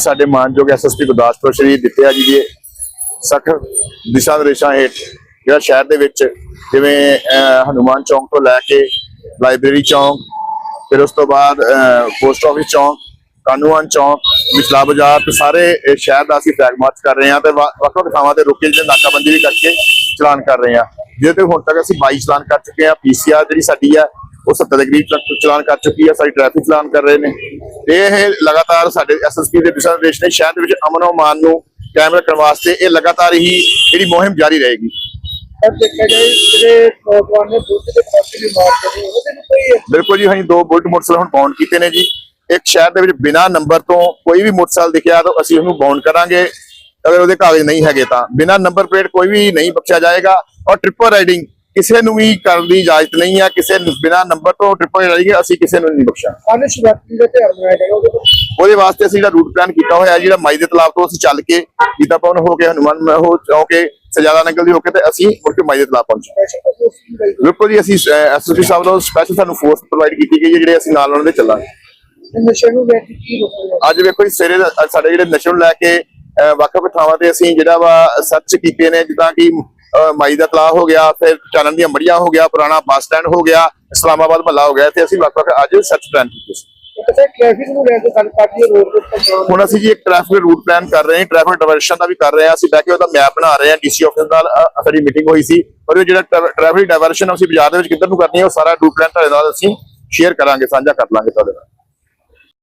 ਸਾਡੇ ਮਾਨਯੋਗ ਐਸਐਸਪੀ ਗੁਰਦਾਸਪੁਰ ਸ਼੍ਰੀ ਦਿੱਤਿਆ ਜੀ ਦੇ ਸਖਤ ਦਿਸ਼ਾ ਨਿਰਦੇਸ਼ਾਂ ਹੇਠ ਜਿਹੜਾ ਸ਼ਹਿਰ ਦੇ ਵਿੱਚ ਜਿਵੇਂ ਅਹ, ਹਨੂਮਾਨ ਚੌਂਕ ਤੋਂ ਲੈ ਕੇ ਲਾਇਬ੍ਰੇਰੀ ਚੌਂਕ ਫਿਰ ਉਸ ਤੋਂ ਬਾਅਦ ਪੋਸਟ ਆਫਿਸ ਚੌਂਕ ਕਾਨੂੰਨ ਚੌਂਕ ਮਿਸਲਾ ਬਾਜ਼ਾਰ ਤੇ ਸਾਰੇ ਸ਼ਹਿਰ ਦਾ ਅਸੀਂ ਫਲੈਗ ਮਾਰਚ ਕਰ ਰਹੇ ਹਾਂ ਤੇ ਵੱਖ ਵੱਖ ਥਾਵਾਂ ਤੇ ਰੁਕ ਕੇ ਜਿਹੜੇ ਨਾਕਾਬੰਦੀ ਵੀ ਕਰਕੇ ਚਲਾਨ ਕਰ ਰਹੇ ਹਾਂ। ਜਿਹਦੇ ਤੇ ਹੁਣ ਤੱਕ ਅਸੀਂ 22 ਚਲਾਨ ਕਰ ਚੁੱਕੇ ਹਾਂ ਪੀਸੀਆਰ ਜਿਹੜੀ ਸਾਡੀ ਹੈ ਉਹ 70 ਦੇ ਕਰੀਬ ਟਰੱਕ ਚਲਾਨ ਕਰ ਚੁੱਕੀ ਹੈ ਸਾਡੀ ਟ੍ਰੈਫਿਕ ਚਲਾਨ ਕਰ ਰਹੇ ਨੇ। ਤੇ ਇਹ ਲਗਾਤਾਰ ਸਾਡੇ ਐਸਐਸਪੀ ਦੇ ਦਿਸ਼ਾ ਨਿਰਦੇਸ਼ ਨੇ ਸ਼ਹਿਰ ਦੇ ਵਿੱਚ ਅਮਨ ਅਮਾਨ ਨੂੰ ਕਾਇਮ ਰੱਖਣ ਵਾਸਤੇ ਇਹ ਲਗਾਤਾਰ ਹੀ ਜਿਹੜੀ ਮੁਹਿੰਮ ਜਾਰੀ ਰਹੇਗੀ। ਬਿਲਕੁਲ ਜੀ ਹਾਂ ਦੋ ਬੁਲਟ ਮੋਟਰਸਾਈਕਲ ਹੁਣ ਬਾਉਂਡ ਕੀਤੇ ਨੇ ਜੀ। ਇੱਕ ਸ਼ਹਿਰ ਦੇ ਵਿੱਚ ਬਿਨਾ ਨੰਬਰ ਤੋਂ ਕੋਈ ਵੀ ਮੋਟਰਸਾਈਕਲ ਦਿਖਿਆ ਤਾਂ ਅਸੀਂ ਉਹਨੂੰ ਬਾਉਂਡ ਕਰਾਂਗੇ। ਅਗਰ ਉਹਦੇ ਕਾਗਜ਼ ਨਹੀਂ ਹੈਗੇ ਤਾਂ। ਬਿਨਾ ਨੰਬਰ ਪਲੇਟ ਕੋਈ ਵੀ ਨਹੀਂ ਬਖਸ਼ਿਆ ਜਾਏਗਾ। ਔਰ ਟ੍ਰਿਪਲ ਰਾਈਡਿੰਗ ਕਿਸੇ ਨੂੰ ਵੀ ਕਰਨ ਦੀ ਇਜਾਜ਼ਤ ਨਹੀਂ ਹੈ ਕਿਸੇ ਬਿਨਾਂ ਨੰਬਰ ਤੋਂ ਟ੍ਰਿਪਲ ਰਾਈਡਿੰਗ ਅਸੀਂ ਕਿਸੇ ਨੂੰ ਨਹੀਂ ਬਖਸ਼ਾਂ ਅਨਿਸ਼ ਵਿਅਕਤੀ ਦਾ ਧਿਆਨ ਬਣਾਇਆ ਜਾਏਗਾ ਉਹਦੇ ਤੋਂ ਵਾਸਤੇ ਅਸੀਂ ਜਿਹੜਾ ਰੂਟ ਪਲਾਨ ਕੀਤਾ ਹੋਇਆ ਹੈ, ਜਿਹੜਾ ਮਾਈ ਦੇ ਤਲਾਬ ਤੋਂ ਅਸੀਂ ਚੱਲ ਕੇ ਗੀਤਾ ਭਵਨ ਹੋ ਕੇ ਹਨੂਮਾਨ ਹੋ ਹੋ ਕੇ ਸਜਾਦਾ ਨਗਰ ਦੀ ਹੋ ਕੇ ਤੇ ਅਸੀਂ ਮੁੜ ਕੇ ਮਾਈ ਦੇ ਤਲਾਬ ਪਹੁੰਚੇ। ਬਿਲਕੁਲ ਜੀ ਅਸੀਂ ਐਸਐਸਪੀ ਸਾਹਿਬ ਵੱਲੋਂ ਸਪੈਸ਼ਲ ਸਾਨੂੰ ਫੋਰਸ ਪ੍ਰੋਵਾਈਡ ਕੀਤੀ ਗਈ ਹੈ ਜਿਹੜੇ ਅਸੀਂ ਨਾਲ ਉਹਨਾਂ ਦੇ ਚੱਲਾਂਗੇ। ਤੇ ਨਸ਼ੇ ਨੂੰ ਲੈ ਕੇ ਕੀ ਰੋਕੇਗਾ ਅੱਜ ਵੇਖੋ ਜੀ ਸਵੇਰੇ ਸਾਡੇ ਜਿਹੜੇ ਨਸ਼ੇ ਨੂੰ ਲੈ ਕੇ ਅਹ, ਵੱਖ-ਵੱਖ ਥਾਵਾਂ ਤੇ ਅਸੀਂ ਜਿਹੜਾ ਵਾ ਸਰਚ ਕੀਤੇ ਨੇ ਜਿੱਦਾਂ ਕਿ ਮਾਈ ਦਾ ਤਲਾਅ ਹੋ ਗਿਆ ਫਿਰ ਚਾਨਣ ਦੀਆਂ ਮੜੀਆਂ ਹੋ ਗਿਆ ਪੁਰਾਣਾ ਬੱਸ ਸਟੈਂਡ ਹੋ ਗਿਆ ਇਸਲਾਮਾਬਾਦ ਮਹੱਲਾ ਹੋ ਗਿਆ ਤੇ ਅਸੀਂ ਵੱਖ-ਵੱਖ ਅੱਜ ਸਰਚ ਪਲਾਨ ਕੀਤੇ ਸੀ। ਹੁਣ ਅਸੀਂ ਜੀ ਇੱਕ ਟ੍ਰੈਫਿਕ ਰੂਟ ਪਲਾਨ ਕਰ ਰਹੇ ਹਾਂ ਟ੍ਰੈਫਿਕ ਡਾਇਵਰਸ਼ਨ ਦਾ ਵੀ ਕਰ ਰਹੇ ਹਾਂ ਅਸੀਂ ਬਹਿ ਕੇ ਉਹਦਾ ਮੈਪ ਬਣਾ ਰਹੇ ਹਾਂ ਡੀਸੀ ਆਫਿਸ ਨਾਲ ਸਾਡੀ ਮੀਟਿੰਗ ਹੋਈ ਸੀ ਔਰ ਇਹ ਜਿਹੜਾ ਟ੍ਰੈਫਿਕ ਡਾਇਵਰਸ਼ਨ ਅਸੀਂ ਬਾਜ਼ਾਰ ਦੇ ਵਿੱਚ ਕਿੱਧਰ ਨੂੰ ਕਰਨੀ ਹੈ ਉਹ ਸਾਰਾ ਰੂਟ ਪਲਾਨ ਤੁਹਾਡੇ ਨਾਲ ਅਸੀਂ ਸ਼ੇਅਰ ਕਰਾਂਗੇ ਸਾਂਝਾ ਕਰ ਲਾਂਗੇ ਤੁਹਾਡੇ ਨਾਲ।